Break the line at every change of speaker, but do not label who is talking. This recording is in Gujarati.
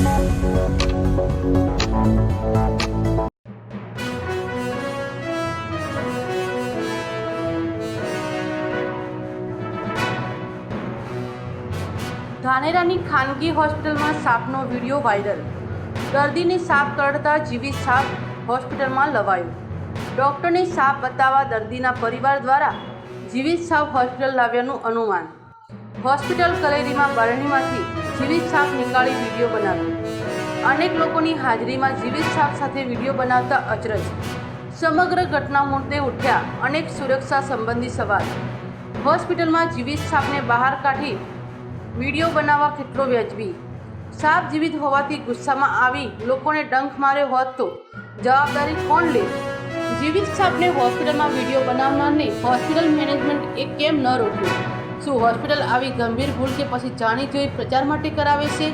ધાનેરાની ખાનગી હોસ્પિટલમાં સાપનો વીડિયો વાયરલ. દર્દીને સાપ કરડતા જીવિત સાપ હોસ્પિટલમાં લવાયો. ડૉક્ટરને સાપ બતાવવા દર્દીના પરિવાર દ્વારા જીવિત સાપ હોસ્પિટલ લાવ્યાનું અનુમાન. હોસ્પિટલ કલેરીમાં બારણીમાંથી જીવિત સાપ નીકાળી વીડિયો બનાવ્યો. અનેક લોકોની હાજરીમાં જીવિત સાપ સાથે વીડિયો બનાવતા અચરજ. સમગ્ર ઘટના મુદ્દે ઉઠ્યા અનેક સુરક્ષા સંબંધી સવાલ. હોસ્પિટલમાં જીવિત સાપને બહાર કાઢી વીડિયો બનાવવા કેટલો વ્યાજબી? સાપ જીવિત હોવાથી ગુસ્સામાં આવી લોકોને ડંખ માર્યો હોત તો જવાબદારી કોણ લે? જીવિત સાપને હોસ્પિટલમાં વીડિયો બનાવનારને હોસ્પિટલ મેનેજમેન્ટ એ કેમ ન રોક્યું? શું હોસ્પિટલ આવી ગંભીર ભૂલ કે પછી જાણી જોઈ પ્રચાર માટે કરાવે છે?